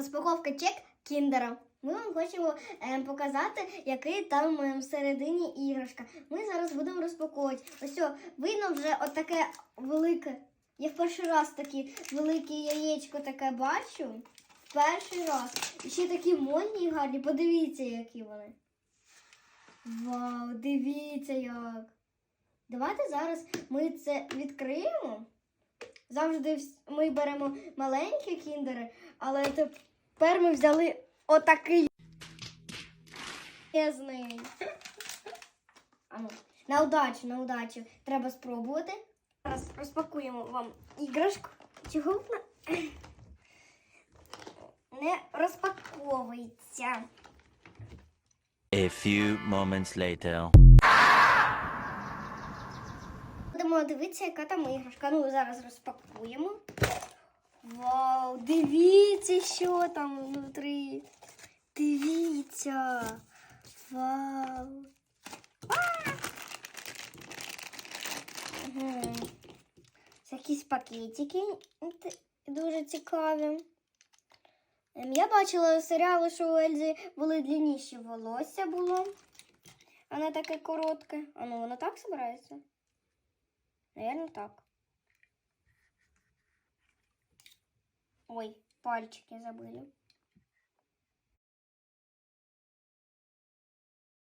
Розпаковка чек кіндера. Ми вам хочемо е, показати, який там е, всередині іграшка. Ми зараз будемо розпаковувати. Ось видно вже отаке велике. Я в перший раз таке велике яєчко таке бачу. В перший раз. І ще такі модні і гарні. Подивіться, які вони. Вау, дивіться як. Давайте зараз ми це відкриємо. Завжди ми беремо маленькі кіндери, але тепер ми взяли отакий величезний. На удачу, на удачу. Треба спробувати. Зараз розпакуємо вам іграшку. Чого вона не розпаковується? A few moments later. Будемо дивитися, яка там іграшка. Ну, зараз розпакуємо. Вау, дивіться, що там внутрі. Дивіться. Вау. А! Якісь пакетики дуже цікаві. Ем, Я бачила серіали, що у Ельзи були длинніші волосся було. А не таке коротке. А ну воно так збирається? Наверное, так. Ой, пальчики забыли.